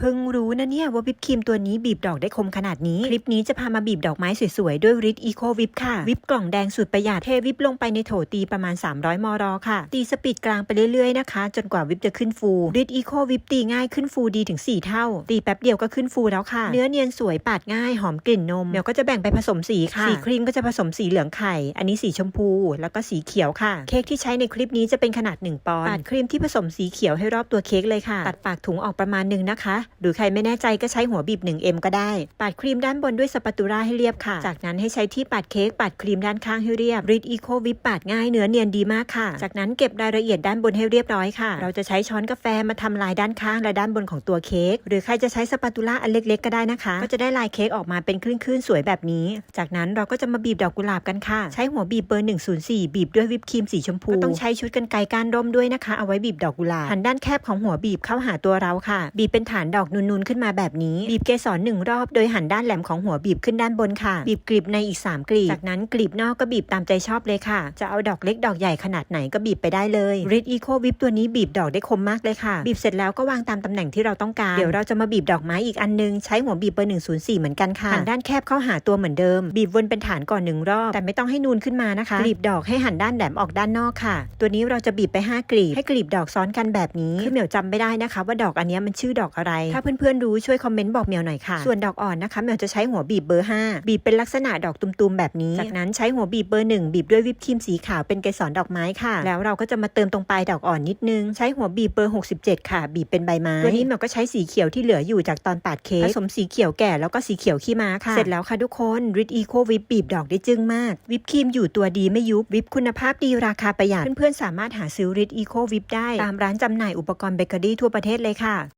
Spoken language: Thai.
เพิ่งรู้นะเนี่ยว่าวิปครีมตัวนี้บีบดอกได้คมขนาดนี้ คลิปนี้จะพามาบีบดอกไม้สวยๆ ด้วยริทอีโควิปค่ะ วิปกล่องแดงสุดประหยัดเทวิปลงไปในโถตีประมาณ 300 มรค่ะ ตีสปีดกลางไปเรื่อยๆนะคะ จนกว่าวิปจะขึ้นฟูริทอีโควิปตีง่ายขึ้นฟูดีถึง 4 เท่า ตีแป๊บเดียวก็ขึ้นฟูแล้วค่ะ เนื้อเนียนสวยปาดง่ายหอมกลิ่นนมเดี๋ยวก็จะแบ่งไปผสมสีค่ะสีครีมก็จะผสมสีเหลืองไข่ อันนี้สีชมพู แล้วก็สีเขียวค่ะ เค้กที่ใช้ในคลิปนี้จะเป็นขนาด 1 ปอนด์ปาดครีมที่ผสมสีเขียวให้รอบตัวเค้กเลยค่ะ ตัดปากถุงออกประมาณหนึ่งนะคะหรือใครไม่แน่ใจก็ใช้หัวบีบ 1M ก็ได้ ปาดครีมด้านบนด้วยสปาตูราให้เรียบค่ะ จากนั้นให้ใช้ที่ปาดเค้กปาดครีมด้านข้างให้เรียบริดอีโควิปปาดง่ายเนื้อเนียนดีมากค่ะ จากนั้นเก็บรายละเอียดด้านบนให้เรียบร้อยค่ะ เราจะใช้ช้อนกาแฟมาทำลายด้านข้างและด้านบนของตัวเค้กหรือใครจะใช้สปาตูล่าอันเล็กๆ ก็ได้นะคะ ก็จะได้ลายเค้กออกมาเป็นคลื่นๆสวยแบบนี้ จากนั้นเราก็จะมาบีบดอกกุหลาบกันค่ะ ใช้หัวบีบเบอร์ 104 บีบด้วยวิปครีมสีชมพูก็ต้องใช้ชุดกันไกก้านร่มด้วยนะคะ เอาไว้บีบดอกกุหลาบหันด้านแคบของหัวบีบเข้าหาตัวเราค่ะ บีบเป็นฐานดอกนูนๆขึ้นมาแบบนี้ บีบเกสรหนึ่งรอบโดยหันด้านแหลมของหัวบีบขึ้นด้านบนค่ะ บีบกลีบในอีก 3กลีบ จากนั้นกลีบนอกก็บีบตามใจชอบเลยค่ะ จะเอาดอกเล็กดอกใหญ่ขนาดไหนก็บีบไปได้เลยริดอีโควิปตัวนี้บีบดอกได้คมมากเลยค่ะ บีบเสร็จแล้วก็วางตามตำแหน่งที่เราต้องการ เดี๋ยวเราจะมาบีบดอกไม้อีกอันนึง ใช้หัวบีบเบอร์104 เหมือนกันค่ะหันด้านแคบเข้าหาตัวเหมือนเดิม บีบวนเป็นฐานก่อนหนึ่งรอบ แต่ไม่ต้องให้นูนขึ้นมานะคะ กลีบดอกให้หันด้านแหลมออกด้านนอกค่ะ ตัวนี้เราจะบีบไป 5 กลีบ ให้กลีบดอกซ้อนกันแบบนี้คือเหมียวจำไม่ได้นะคะ ว่าดอกอันนี้มันชื่อดอกอะไรถ้าเพื่อนๆรู้ช่วยคอมเมนต์บอกเหมียวหน่อยค่ะ ส่วนดอกอ่อนนะคะเหมียวจะใช้หัวบีบเบอร์ 5 บีบเป็นลักษณะดอกตุ่มๆแบบนี้ จากนั้นใช้หัวบีบเบอร์หนึ่งบีบด้วยวิปครีมสีขาวเป็นเกสรดอกไม้ค่ะ แล้วเราก็จะมาเติมตรงปลายดอกอ่อนนิดนึง ใช้หัวบีบเบอร์ 67 ค่ะ บีบเป็นใบไม้ตัวนี้เหมียวก็ใช้สีเขียวที่เหลืออยู่จากตอนปาดเค้กผสมสีเขียวแก่แล้วก็สีเขียวขี้ม้าค่ะ เสร็จแล้วค่ะทุกคนริดอีโควิปบีบดอกได้จึ้งมาก วิปครีมอยู่ตัวดีไม่ยุบวิปคุณภาพดีราคาประหยัดเพื่อนๆสามารถหาซื้อริดอีโควิปได้ตามร้านจำหน่ายอุปกรณ์เบเกอรี่ทั่วประเทศเลยค่ะ